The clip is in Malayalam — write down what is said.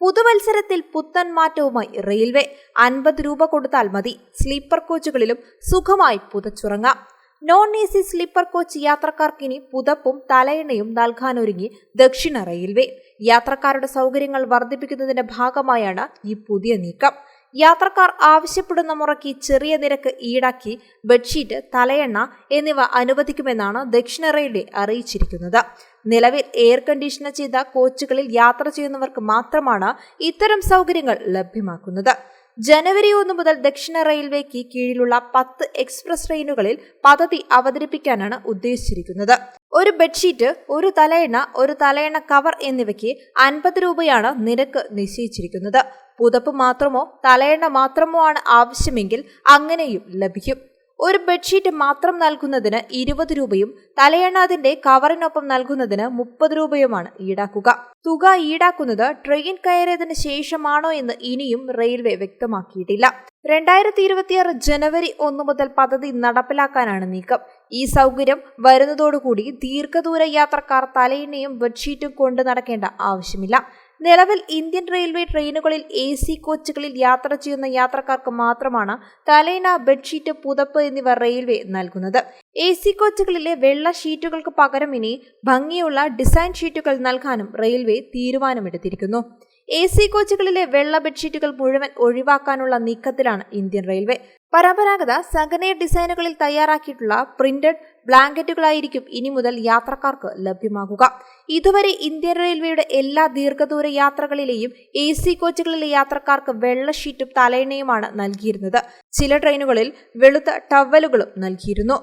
പുതുവത്സരത്തിൽ പുത്തൻ മാറ്റവുമായി റെയിൽവേ അൻപത് രൂപ കൊടുത്താൽ മതി. സ്ലീപ്പർ കോച്ചുകളിലും സുഖമായി പുതച്ചുറങ്ങാം. Non A C sleeper coach യാത്രക്കാർക്കിനി പുതപ്പും തലയിണയും നൽകാനൊരുങ്ങി ദക്ഷിണ റെയിൽവേ. യാത്രക്കാരുടെ സൗകര്യങ്ങൾ വർദ്ധിപ്പിക്കുന്നതിന്റെ ഭാഗമായാണ് ഈ പുതിയ നീക്കം. യാത്രക്കാർ ആവശ്യപ്പെടുന്ന മുറയ്ക്ക് ചെറിയ നിരക്ക് ഈടാക്കി ബെഡ്ഷീറ്റ് തലയെണ്ണ എന്നിവ അനുവദിക്കുമെന്നാണ് ദക്ഷിണ റെയിൽവേ അറിയിച്ചിരിക്കുന്നത്. നിലവിൽ എയർ കണ്ടീഷണർ ചെയ്ത കോച്ചുകളിൽ യാത്ര ചെയ്യുന്നവർക്ക് മാത്രമാണ് ഇത്തരം സൗകര്യങ്ങൾ ലഭ്യമാക്കുന്നത്. ജനുവരി ഒന്ന് മുതൽ ദക്ഷിണ റെയിൽവേക്ക് കീഴിലുള്ള പത്ത് എക്സ്പ്രസ് ട്രെയിനുകളിൽ പദ്ധതി അവതരിപ്പിക്കാനാണ് ഉദ്ദേശിച്ചിരിക്കുന്നത്. ഒരു ബെഡ്ഷീറ്റ് ഒരു തലയണ ഒരു തലയണ കവർ എന്നിവയ്ക്ക് അൻപത് രൂപയാണ് നിരക്ക് നിശ്ചയിച്ചിരിക്കുന്നത്. പുതപ്പ് മാത്രമോ തലയണ മാത്രമോ ആണ് ആവശ്യമെങ്കിൽ അങ്ങനെയും ലഭിക്കും. ഒരു ബെഡ്ഷീറ്റ് മാത്രം നൽകുന്നതിന് ഇരുപത് രൂപയും തലയണ്ണാതിന്റെ കവറിനൊപ്പം നൽകുന്നതിന് മുപ്പത് രൂപയുമാണ് ഈടാക്കുക. തുക ഈടാക്കുന്നത് ട്രെയിൻ കയറിയതിന് ശേഷമാണോ എന്ന് ഇനിയും റെയിൽവേ വ്യക്തമാക്കിയിട്ടില്ല. രണ്ടായിരത്തി ഇരുപത്തിയാറ് ജനുവരി ഒന്ന് മുതൽ പദ്ധതി നടപ്പിലാക്കാനാണ് നീക്കം. ഈ സൗകര്യം വരുന്നതോടുകൂടി ദീർഘദൂര യാത്രക്കാർ തലയിണ്ണയും ബെഡ്ഷീറ്റും കൊണ്ട് നടക്കേണ്ട ആവശ്യമില്ല. നിലവിൽ ഇന്ത്യൻ റെയിൽവേ ട്രെയിനുകളിൽ എ സി കോച്ചുകളിൽ യാത്ര ചെയ്യുന്ന യാത്രക്കാർക്ക് മാത്രമാണ് തലയിണ ബെഡ്ഷീറ്റ് പുതപ്പ് എന്നിവ റെയിൽവേ നൽകുന്നത്. എ സി കോച്ചുകളിലെ വെള്ള ഷീറ്റുകൾക്ക് പകരം ഇനി ഭംഗിയുള്ള ഡിസൈൻ ഷീറ്റുകൾ നൽകാനും റെയിൽവേ തീരുമാനമെടുത്തിരിക്കുന്നു. എ സി കോച്ചുകളിലെ വെള്ള ബെഡ്ഷീറ്റുകൾ മുഴുവൻ ഒഴിവാക്കാനുള്ള നീക്കത്തിലാണ് ഇന്ത്യൻ റെയിൽവേ. പരമ്പരാഗത സഗനേർ ഡിസൈനുകളിൽ തയ്യാറാക്കിയിട്ടുള്ള പ്രിന്റഡ് ബ്ലാങ്കറ്റുകളായിരിക്കും ഇനി മുതൽ യാത്രക്കാർക്ക് ലഭ്യമാകുക. ഇതുവരെ ഇന്ത്യൻ റെയിൽവേയുടെ എല്ലാ ദീർഘദൂര യാത്രകളിലെയും എ സി കോച്ചുകളിലെ യാത്രക്കാർക്ക് വെള്ള ഷീറ്റും തലയിണയുമാണ് നൽകിയിരുന്നത്. ചില ട്രെയിനുകളിൽ വെളുത്ത ടവലുകളും നൽകിയിരുന്നു.